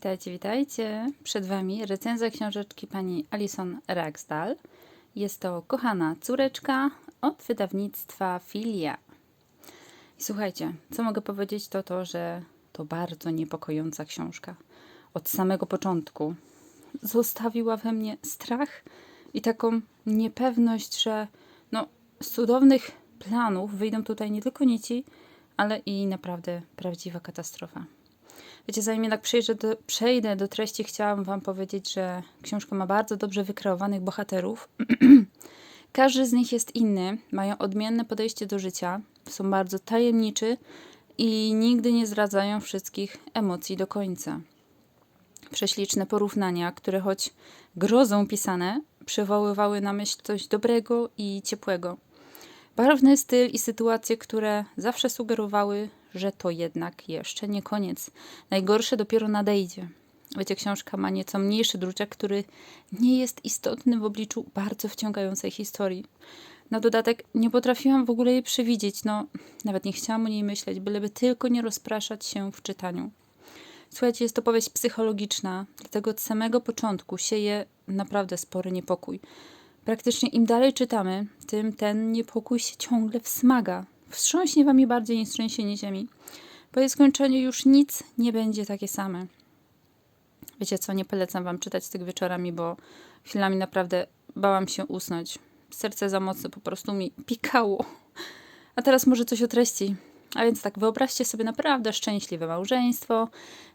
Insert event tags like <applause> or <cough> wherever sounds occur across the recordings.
Witajcie, witajcie. Przed Wami recenzja książeczki pani Alison Ragsdal. Jest to Kochana córeczka od wydawnictwa Filia. I słuchajcie, co mogę powiedzieć, to to, że to bardzo niepokojąca książka. Od samego początku zostawiła we mnie strach i taką niepewność, że no, z cudownych planów wyjdą tutaj nie tylko nici, ale i naprawdę prawdziwa katastrofa. Wiecie, zanim jednak do, przejdę do treści, chciałam Wam powiedzieć, że książka ma bardzo dobrze wykreowanych bohaterów. <clears throat> Każdy z nich jest inny, mają odmienne podejście do życia, są bardzo tajemniczy i nigdy nie zdradzają wszystkich emocji do końca. Prześliczne porównania, które choć grozą pisane, przywoływały na myśl coś dobrego i ciepłego. Barwny styl i sytuacje, które zawsze sugerowały, że to jednak jeszcze nie koniec. Najgorsze dopiero nadejdzie. Wiecie, książka ma nieco mniejszy druczek, który nie jest istotny w obliczu bardzo wciągającej historii. Na dodatek nie potrafiłam w ogóle jej przewidzieć, no nawet nie chciałam o niej myśleć, byleby tylko nie rozpraszać się w czytaniu. Słuchajcie, jest to powieść psychologiczna, dlatego od samego początku sieje naprawdę spory niepokój. Praktycznie im dalej czytamy, tym ten niepokój się ciągle wsmaga. Wstrząśnie wami bardziej niż trzęsienie ziemi. Po jej skończeniu już nic nie będzie takie same. Wiecie co, nie polecam wam czytać tych wieczorami, bo chwilami naprawdę bałam się usnąć. Serce za mocno po prostu mi pikało. A teraz może coś o treści. A więc tak, wyobraźcie sobie naprawdę szczęśliwe małżeństwo,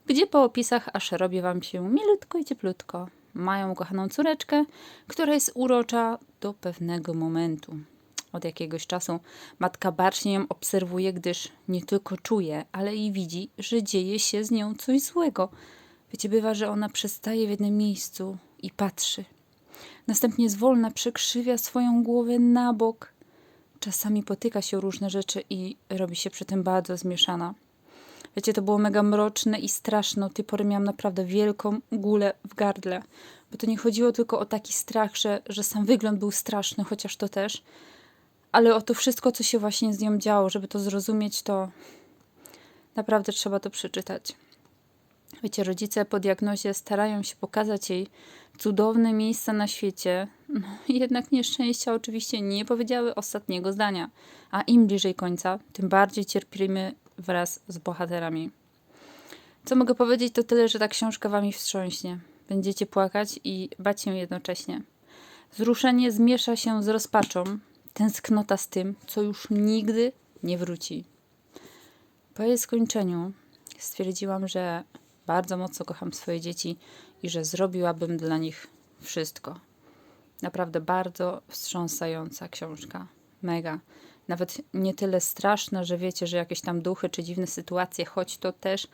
gdzie po opisach aż robi wam się milutko i cieplutko. Mają ukochaną córeczkę, która jest urocza do pewnego momentu. Od jakiegoś czasu matka bacznie ją obserwuje, gdyż nie tylko czuje, ale i widzi, że dzieje się z nią coś złego. Wiecie, bywa, że ona przestaje w jednym miejscu i patrzy. Następnie zwolna przekrzywia swoją głowę na bok. Czasami potyka się o różne rzeczy i robi się przy tym bardzo zmieszana. Wiecie, to było mega mroczne i straszne. Od tej pory miałam naprawdę wielką gulę w gardle. Bo to nie chodziło tylko o taki strach, że, że sam wygląd był straszny, chociaż to też. Ale o to wszystko, co się właśnie z nią działo, żeby to zrozumieć, to naprawdę trzeba to przeczytać. Wiecie, rodzice po diagnozie starają się pokazać jej cudowne miejsca na świecie, no, jednak nieszczęścia oczywiście nie powiedziały ostatniego zdania, a im bliżej końca, tym bardziej cierpimy wraz z bohaterami. Co mogę powiedzieć, to tyle, że ta książka wami wstrząśnie. Będziecie płakać i bać się jednocześnie. Wzruszenie zmiesza się z rozpaczą, tęsknota z tym, co już nigdy nie wróci. Po jej skończeniu stwierdziłam, że bardzo mocno kocham swoje dzieci i że zrobiłabym dla nich wszystko. Naprawdę bardzo wstrząsająca książka. Mega. Nawet nie tyle straszna, że wiecie, że jakieś tam duchy czy dziwne sytuacje, choć to też,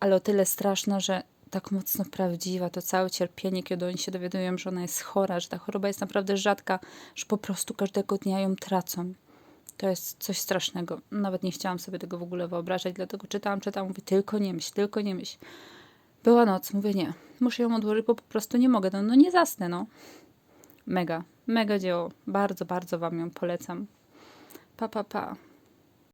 ale o tyle straszna, że tak mocno prawdziwa, to całe cierpienie, kiedy oni się dowiadują, że ona jest chora, że ta choroba jest naprawdę rzadka, że po prostu każdego dnia ją tracą. To jest coś strasznego. Nawet nie chciałam sobie tego w ogóle wyobrażać, dlatego czytałam, czytałam, mówię, tylko nie myśl, tylko nie myśl. Była noc, mówię, nie, muszę ją odłożyć, bo po prostu nie mogę, no, no nie zasnę, no. Mega, mega dzieło. Bardzo, bardzo Wam ją polecam. Pa, pa, pa.